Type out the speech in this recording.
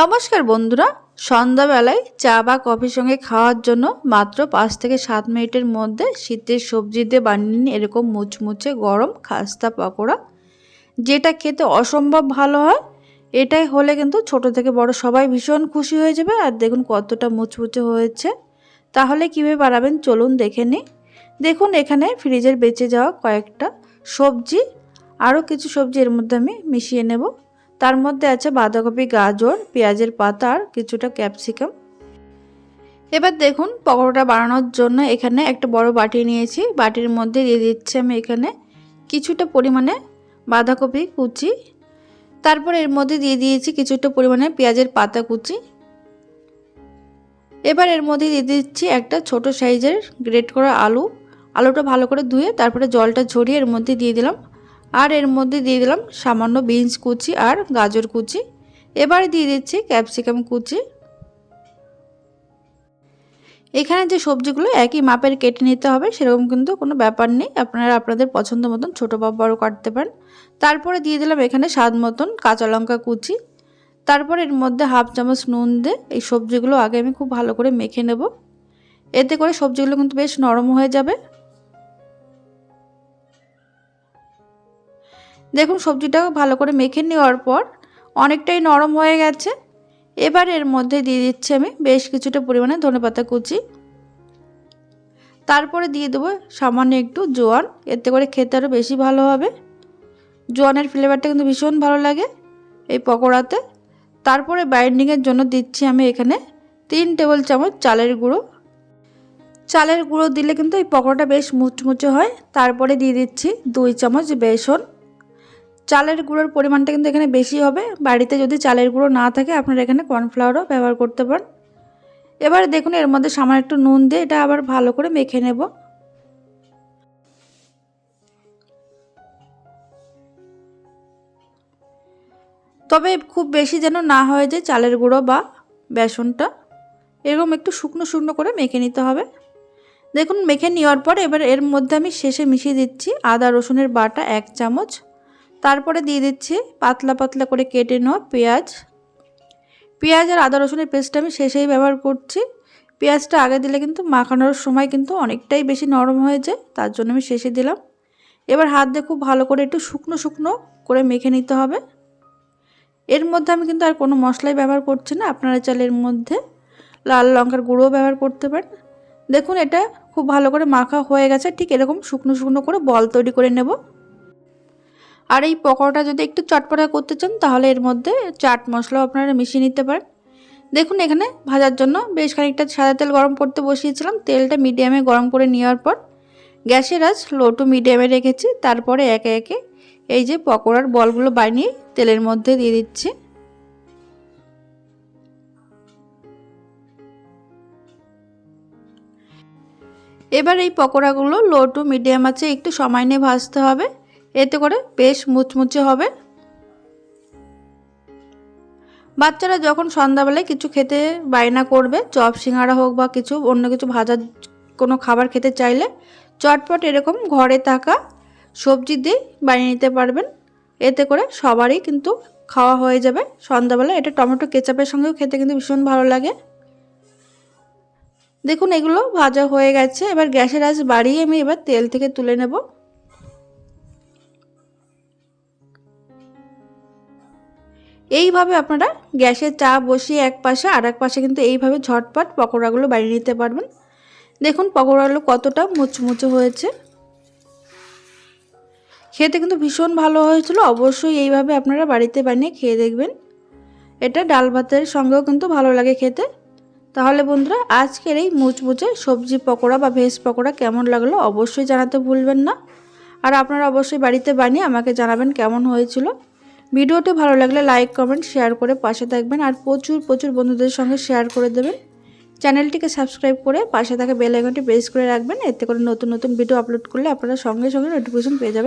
নমস্কার বন্ধুরা, সন্ধ্যাবেলায় চা বা কফির সঙ্গে খাওয়ার জন্য মাত্র পাঁচ থেকে সাত মিনিটের মধ্যে শীতের সবজি দিয়ে বানিয়ে নিন এরকম মুচমুচে গরম খাস্তা পকোড়া। যেটা খেতে অসম্ভব ভালো হয়, এটাই হলে কিন্তু ছোট থেকে বড় সবাই ভীষণ খুশি হয়ে যাবে। আর দেখুন কতটা মুচমুচে হয়েছে। তাহলে কীভাবে বানাবেন চলুন দেখে নিই। দেখুন এখানে ফ্রিজের বেঁচে যাওয়া কয়েকটা সবজি। আরও কিছু সবজি এর মধ্যে আমি মিশিয়ে নেব। তার মধ্যে আছে বাঁধাকপি, গাজর, পেঁয়াজের পাতা আর কিছুটা ক্যাপসিকাম। এবার দেখুন পকোড়াটা বানানোর জন্য এখানে একটা বড় বাটি নিয়েছি। বাটির মধ্যে দিয়ে দিচ্ছি আমি এখানে কিছুটা পরিমাণে বাঁধাকপি কুচি। তারপর এর মধ্যে দিয়ে দিয়েছি কিছুটা পরিমাণে পেঁয়াজের পাতা কুচি। এবার এর মধ্যে দিয়ে দিচ্ছি একটা ছোট সাইজের গ্রেট করা আলু। আলুটা ভালো করে ধুয়ে তারপরে জলটা ঝরিয়ে এর মধ্যে দিয়ে দিলাম। আর এর মধ্যে দিয়ে দিলাম সামান্য বিনস কুচি আর গাজর কুচি। এবার দিয়ে দিচ্ছি ক্যাপসিকাম কুচি। এখানে যে সবজিগুলো একই মাপের কেটে নিতে হবে, সেরকম কিন্তু কোনো ব্যাপার নেই। আপনারা আপনাদের পছন্দ মতন ছোটো বা বড়ো কাটতে পারেন। তারপরে দিয়ে দিলাম এখানে স্বাদ মতন কাঁচা লঙ্কা কুচি। তারপর এর মধ্যে হাফ চামচ নুন দিয়ে এই সবজিগুলো আগে আমি খুব ভালো করে মেখে নেব। এতে করে সবজিগুলো কিন্তু বেশ নরম হয়ে যাবে। দেখুন সবজিটা ভালো করে মেখে নেওয়ার পর অনেকটাই নরম হয়ে গেছে। এবার এর মধ্যে দিয়ে দিচ্ছি আমি বেশ কিছুটা পরিমাণে ধনেপাতা কুচি। তারপরে দিয়ে দেবো সামান্য একটু জোয়ান, এতে করে খেতে আরও বেশি ভালো হবে। জোয়ানের ফ্লেভারটা কিন্তু ভীষণ ভালো লাগে এই পকোড়াতে। তারপরে বাইন্ডিংয়ের জন্য দিচ্ছি আমি এখানে তিন টেবিল চামচ চালের গুঁড়ো। চালের গুঁড়ো দিলে কিন্তু এই পকোড়াটা বেশ মুচমুচে হয়। তারপরে দিয়ে দিচ্ছি দুই চামচ বেসন। চালের গুঁড়োর পরিমাণটা কিন্তু এখানে বেশি হবে। বাড়িতে যদি চালের গুঁড়ো না থাকে, আপনারা এখানে কর্নফ্লাওয়ারও ব্যবহার করতে পারেন। এবার দেখুন, এর মধ্যে সামান্য একটু নুন দিয়ে এটা আবার ভালো করে মেখে নেব। তবে খুব বেশি যেন না হয়ে যায় চালের গুঁড়ো বা বেসনটা। এরকম একটু শুকনো শুকনো করে মেখে নিতে হবে। দেখুন, মেখে নেওয়ার পর এবার এর মধ্যে আমি শেষে মিশিয়ে দিচ্ছি আদা রসুনের বাটা এক চামচ। তারপরে দিয়ে দিচ্ছি পাতলা পাতলা করে কেটে নেওয়া পেঁয়াজ। পেঁয়াজ আর আদা রসুনের পেস্টটা আমি শেষেই ব্যবহার করছি। পেঁয়াজটা আগে দিলে কিন্তু মাখানোর সময় কিন্তু অনেকটাই বেশি নরম হয়ে যায়, তার জন্য আমি শেষে দিলাম। এবার হাত দিয়ে খুব ভালো করে একটু শুকনো শুকনো করে মেখে নিতে হবে। এর মধ্যে আমি কিন্তু আর কোনো মশলাই ব্যবহার করছি না, আপনারা চাইলে এর মধ্যে লাল লঙ্কার গুঁড়োও ব্যবহার করতে পারেন। দেখুন এটা খুব ভালো করে মাখা হয়ে গেছে, ঠিক এরকম শুকনো শুকনো করে বল তৈরি করে নেব। আর এই পকোড়াটা যদি একটু চটপটা করতে চান, তাহলে এর মধ্যে চাট মশলাও আপনারা মিশিয়ে নিতে পারেন। দেখুন, এখানে ভাজার জন্য বেশ খানিকটা সাদা তেল গরম করতে বসিয়েছিলাম। তেলটা মিডিয়ামে গরম করে নেওয়ার পর গ্যাসের আজ লো টু মিডিয়ামে রেখেছি। তারপরে একে একে এই যে পকোড়ার বলগুলো বানিয়ে তেলের মধ্যে দিয়ে দিচ্ছি। এবার এই পকোড়াগুলো লো টু মিডিয়াম আছে একটু সময় নিয়ে ভাজতে হবে। এতে করে বেশ মুচমুচে হবে। বাচ্চারা যখন সন্ধ্যাবেলায় কিছু খেতে বায়না করবে, চপ, সিঙ্গারা হোক বা কিছু অন্য কিছু ভাজার কোনো খাবার খেতে চাইলে, চটপট এরকম ঘরে থাকা সবজি দিয়ে বানিয়ে নিতে পারবেন। এতে করে সবারই কিন্তু খাওয়া হয়ে যাবে। সন্ধ্যাবেলা এটা টমেটো কেচাপের সঙ্গেও খেতে কিন্তু ভীষণ ভালো লাগে। দেখুন, এগুলো ভাজা হয়ে গেছে। এবার গ্যাসের আঁচ বাড়িয়ে আমি এবার তেল থেকে তুলে নেব। এইভাবে আপনারা গ্যাসে চা বসিয়ে এক পাশে আর এক পাশে কিন্তু এইভাবে ঝটপট পকোড়াগুলো বানিয়ে নিতে পারবেন। দেখুন পকোড়াগুলো কতটা মুচমুচে হয়েছে। খেতে কিন্তু ভীষণ ভালো হয়েছিল। অবশ্যই এইভাবে আপনারা বাড়িতে বানিয়ে খেয়ে দেখবেন। এটা ডাল ভাতের সঙ্গেও কিন্তু ভালো লাগে খেতে। তাহলে বন্ধুরা, আজকের এই মুচমুচে সবজি পকোড়া বা ভেজ পকোড়া কেমন লাগল অবশ্যই জানাতে ভুলবেন না। আর আপনারা অবশ্যই বাড়িতে বানিয়ে আমাকে জানাবেন কেমন হয়েছিল। ভিডিওটি ভালো লাগলে লাইক, কমেন্ট, শেয়ার করে পাশে থাকবেন আর প্রচুর প্রচুর বন্ধুদের সঙ্গে শেয়ার করে দেবেন। চ্যানেলটিকে সাবস্ক্রাইব করে পাশে থাকা বেল আইকনটি প্রেস করে রাখবেন। এতে করে নতুন নতুন ভিডিও আপলোড করলে আপনারা সঙ্গে সঙ্গে নোটিফিকেশন পেয়ে যাবেন।